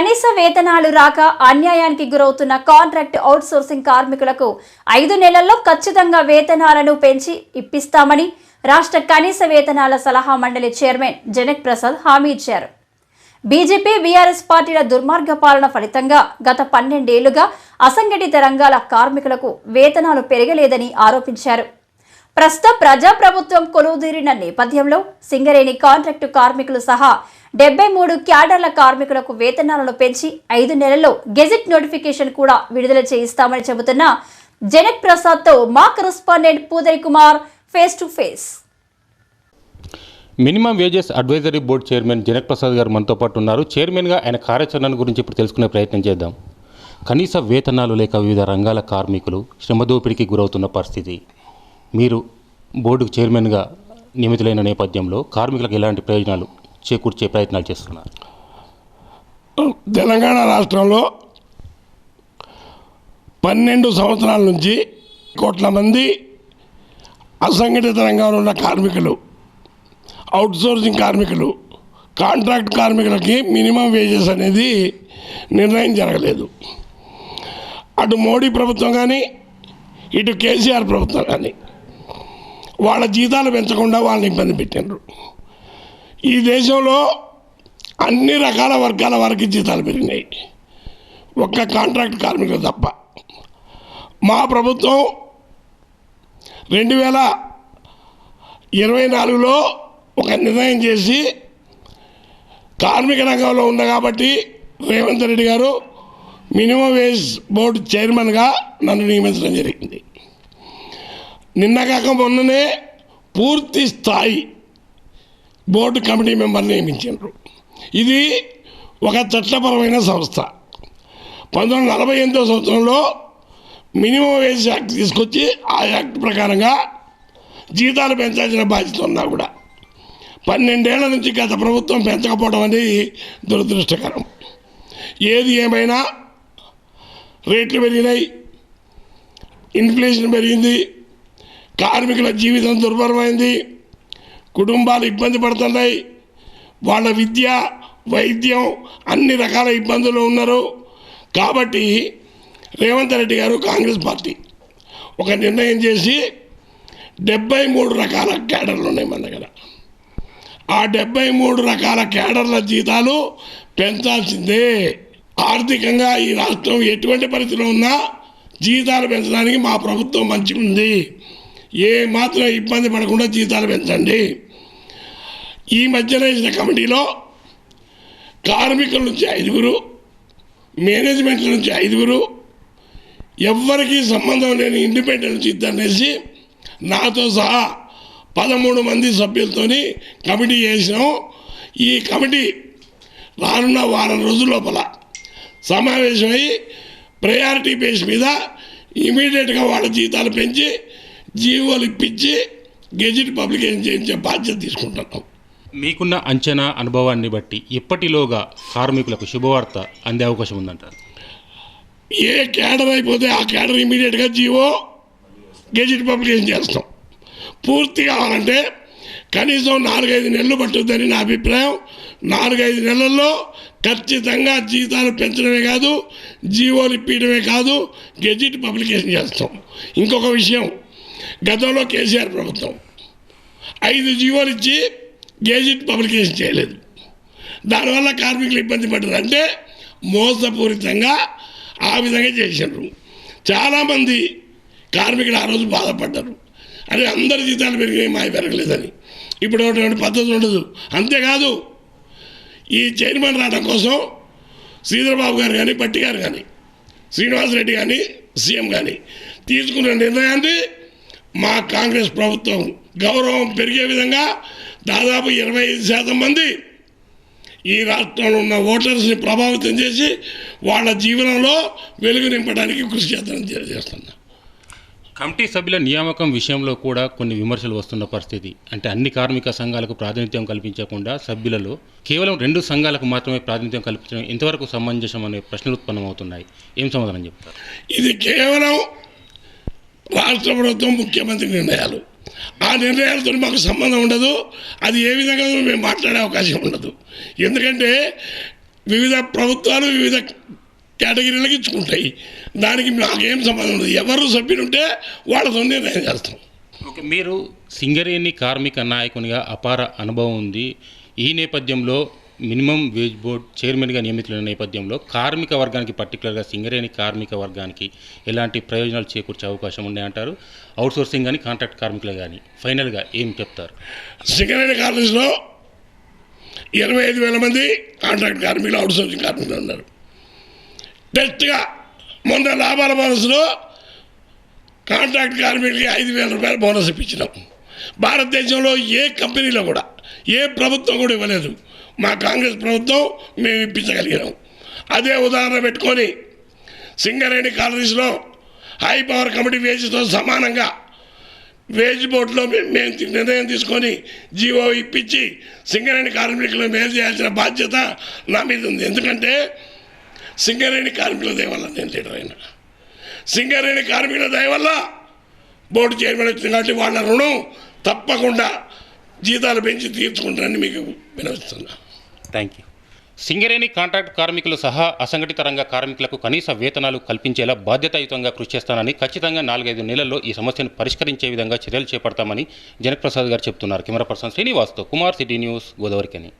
కనీస వేతనాలు రాక అన్యాయానికి గురవుతున్న కాంట్రాక్ట్ అవుట్సోర్సింగ్ కార్మికులకు ఐదు నెలల్లో ఖచ్చితంగా వేతనాలను పెంచి ఇప్పిస్తామని రాష్ట్ర కనీస వేతనాల సలహా మండలి చైర్మన్ జనక్ ప్రసాద్ హామీ ఇచ్చారు. బీజేపీ బీఆర్ఎస్ పార్టీల దుర్మార్గ పాలన ఫలితంగా గత పన్నెండేళ్ళుగా అసంఘటిత రంగాల కార్మికులకు వేతనాలు పెరగలేదని ఆరోపించారు. ప్రస్తుత ప్రజాప్రభుత్వం కొలువుదీరిన నేపథ్యంలో సింగరేణి కాంట్రాక్టు కార్మికులు సహా డెబ్బై మూడు క్యాడర్ల కార్మికులకు వేతనాలను పెంచి ఐదు నెలల్లో గెజెట్ నోటిఫికేషన్ కూడా విడుదల చేయిస్తామని చెబుతున్న జనక్ ప్రసాద్తో మా correspondent Pudari Kumar face to face. Minimum wages advisory board chairman Janak Prasad గారు మనతో పాటు ఉన్నారు. చైర్మన్గా ఆయన కార్యాచరణ గురించి ఇప్పుడు తెలుసుకునే ప్రయత్నం చేద్దాం. కనీస వేతనాలు లేక వివిధ రంగాల కార్మికులు శ్రమదోపిడికి గురవుతున్న పరిస్థితి. మీరు బోర్డుకు చైర్మన్గా నియమితులైన నేపథ్యంలో కార్మికులకు ఎలాంటి ప్రయోజనాలు చేకూర్చే ప్రయత్నాలు చేస్తున్నారు? తెలంగాణ రాష్ట్రంలో పన్నెండు సంవత్సరాల నుంచి కోట్ల మంది అసంఘటిత రంగంలో ఉన్న కార్మికులు అవుట్సోర్సింగ్ కార్మికులు కాంట్రాక్ట్ కార్మికులకి మినిమం వేజెస్ అనేది నిర్ణయం జరగలేదు. అటు మోడీ ప్రభుత్వం కానీ ఇటు కేసీఆర్ ప్రభుత్వం కానీ వాళ్ళ జీతాలు పెంచకుండా వాళ్ళని ఇబ్బంది పెట్టినారు ఈ దేశంలో అన్ని రకాల వర్గాల వారికి జీతాలు పెరిగినాయి. ఒక్క కాంట్రాక్ట్ కార్మికులు తప్ప. మా ప్రభుత్వం రెండు వేల ఇరవై నాలుగులో ఒక నిర్ణయం చేసి కార్మిక రంగంలో ఉంది కాబట్టి రేవంత్ రెడ్డి గారు మినిమం వేజ్ బోర్డు చైర్మన్గా నన్ను నియమించడం జరిగింది. నిన్న కాక మొన్ననే పూర్తి స్థాయి బోర్డు కమిటీ మెంబర్ని నియమించారు. ఇది ఒక చట్టపరమైన సంస్థ. పంతొమ్మిది వందల నలభై ఎనిమిదో సంవత్సరంలో మినిమం వేజ్ యాక్ట్ తీసుకొచ్చి ఆ యాక్ట్ ప్రకారంగా జీతాలు పెంచాల్సిన బాధ్యత ఉన్నా కూడా. పన్నెండేళ్ళ నుంచి గత ప్రభుత్వం పెంచకపోవడం అనేది దురదృష్టకరం. ఏది ఏమైనా రేట్లు పెరిగినాయి ఇన్ఫ్లేషన్ పెరిగింది కార్మికుల జీవితం దుర్భరమైంది కుటుంబాలు ఇబ్బంది పడుతున్నాయి. వాళ్ళ విద్య వైద్యం అన్ని రకాల ఇబ్బందులు ఉన్నారు. కాబట్టి రేవంత్ రెడ్డి గారు కాంగ్రెస్ పార్టీ ఒక నిర్ణయం చేసి డెబ్బై మూడు రకాల క్యాడర్లు ఉన్నాయి మన దగ్గర. ఆ డెబ్బై మూడు రకాల క్యాడర్ల జీతాలు పెంచాల్సిందే. ఆర్థికంగా ఈ రాష్ట్రం ఎటువంటి పరిస్థితిలో ఉన్నా జీతాలు పెంచడానికి మా ప్రభుత్వం మంచిగా ఉంది ఏ మాత్రం ఇబ్బంది పడకుండా జీతాలు పెంచండి. ఈ మధ్యన వేసిన కమిటీలో కార్మికుల నుంచి ఐదుగురు మేనేజ్మెంట్ల నుంచి ఐదుగురు ఎవ్వరికీ సంబంధం లేని ఇండిపెండెంట్ నుంచి ఇద్దరినేసి నాతో సహా పదమూడు మంది సభ్యులతోని కమిటీ చేసినాం ఈ కమిటీ రానున్న వారం రోజుల లోపల సమావేశమై ప్రయారిటీ బేస్ మీద ఇమీడియట్గా వాళ్ళ జీతాలు పెంచి జీవోలు ఇప్పించి గెజిట్ పబ్లికేషన్ చేయించే బాధ్యత తీసుకుంటున్నాం. మీకున్న అంచనా అనుభవాన్ని బట్టి ఇప్పటిలోగా కార్మికులకు శుభవార్త అందే అవకాశం ఉందంటారు ఏ క్యాడర్ అయిపోతే ఆ క్యాడర్ ఇమీడియట్గా జీవో గెజిట్ పబ్లికేషన్ చేస్తాం. పూర్తి కావాలంటే కనీసం నాలుగైదు నెలలు పట్టుద్దని నా అభిప్రాయం. నాలుగైదు నెలల్లో ఖచ్చితంగా జీతాలు పెంచడమే కాదు జీవోలు ఇప్పించడమే కాదు గెజిట్ పబ్లికేషన్ చేస్తాం. ఇంకొక విషయం గతంలో కేసీఆర్ ప్రభుత్వం. ఐదు జీవోలు ఇచ్చి గెజిట్ పబ్లికేషన్ చేయలేదు. దానివల్ల కార్మికులు ఇబ్బంది పడ్డారు. అంటే మోసపూరితంగా ఆ విధంగా చేశారు. చాలామంది కార్మికులు ఆ రోజు బాధపడ్డారు. అరే అందరి జీతాలు పెరిగినాయి మాయ పెరగలేదని. ఇప్పుడు ఒకటి పద్ధతి ఉండదు. అంతేకాదు ఈ చైర్మన్ రావడం కోసం శ్రీధరబాబు గారు కానీ పట్టి గారు కానీ శ్రీనివాసరెడ్డి కానీ సీఎం కానీ తీసుకున్న నిర్ణయాన్ని మా కాంగ్రెస్ ప్రభుత్వం గౌరవం పెరిగే విధంగా దాదాపు ఇరవై ఐదు శాతం మంది ఈ రాష్ట్రంలో ఉన్న ఓటర్స్ని ప్రభావితం చేసి వాళ్ళ జీవనంలో వెలుగు నింపడానికి కృషి చేద్దామని తెలియజేస్తున్నా కమిటీ సభ్యుల నియామకం విషయంలో కూడా కొన్ని విమర్శలు వస్తున్న పరిస్థితి. అంటే అన్ని కార్మిక సంఘాలకు ప్రాతినిధ్యం కల్పించకుండా సభ్యులలో కేవలం రెండు సంఘాలకు మాత్రమే ప్రాతినిధ్యం కల్పించడం ఎంతవరకు సమంజసం అనే ప్రశ్నలు ఉత్పన్నమవుతున్నాయి. ఏం సమాధానం చెప్తారు? ఇది కేవలం రాష్ట్ర ప్రభుత్వం ముఖ్యమంత్రి నిర్ణయాలు. ఆ నిర్ణయాలతో మాకు సంబంధం ఉండదు. అది ఏ విధంగా మేము మాట్లాడే అవకాశం ఉండదు. ఎందుకంటే వివిధ ప్రభుత్వాలు వివిధ కేటగిరీలకు ఇచ్చుకుంటాయి. దానికి మాకేం సంబంధం ఉండదు. ఎవరు సభ్యులుంటే వాళ్ళతో నిర్ణయం చేస్తాం. ఓకే మీరు సింగరేణి కార్మిక నాయకునిగా అపార అనుభవం ఉంది. ఈ నేపథ్యంలో మినిమం వేజ్ బోర్డ్ చైర్మన్గా నియమితులైన నేపథ్యంలో కార్మిక వర్గానికి పర్టికులర్గా సింగరేణి కార్మిక వర్గానికి ఎలాంటి ప్రయోజనాలు చేకూర్చే అవకాశం ఉన్నాయంటారు? అవుట్సోర్సింగ్ కానీ కాంట్రాక్ట్ కార్మికులు కానీ ఫైనల్గా ఏం చెప్తారు? సింగరేణి కాలేజీలో ఇరవై ఐదు వేల మంది కాంట్రాక్ట్ కార్మికులు అవుట్ సోర్సింగ్ కార్మికులు ఉన్నారు. టెస్ట్గా మొన్న లాభాల బోనస్లో కాంట్రాక్ట్ కార్మికులకి ఐదు వేల రూపాయల బోనస్ ఇప్పించినాం. భారతదేశంలో ఏ కంపెనీలో కూడా ఏ ప్రభుత్వం కూడా ఇవ్వలేదు. మా కాంగ్రెస్ ప్రభుత్వం మేము ఇప్పించగలిగినాం అదే ఉదాహరణ పెట్టుకొని సింగరేణి కాలనీస్లో హై పవర్ కమిటీ వేజ్తో సమానంగా వేజ్ బోర్డులో మేము నిర్ణయం తీసుకొని జీవో ఇప్పించి సింగరేణి కార్మికులను మేలు చేయాల్సిన బాధ్యత నా మీద ఉంది. ఎందుకంటే సింగరేణి కార్మికుల దయ వల్ల నేను లీడర్ అయినా. సింగరేణి కార్మికుల దయ వల్ల బోర్డు చైర్మన్ వచ్చింది కాబట్టి వాళ్ళ రుణం తప్పకుండా జీతాలు పెంచి తీర్చుకుంటారని మీకు వినవిస్తున్నా. థ్యాంక్ యూ సింగరేణి కాంట్రాక్ట్ కార్మికులు సహా అసంఘటిత రంగ కార్మికులకు కనీస వేతనాలు కల్పించేలా బాధ్యతాయుతంగా కృషి చేస్తానని ఖచ్చితంగా నాలుగైదు నెలల్లో ఈ సమస్యను పరిష్కరించే విధంగా చర్యలు చేపడతామని జనక్ ప్రసాద్ గారు చెప్తున్నారు. కెమెరా పర్సన్ శ్రీనివాస్తో కుమార్ సిటీ న్యూస్ గోదావరికని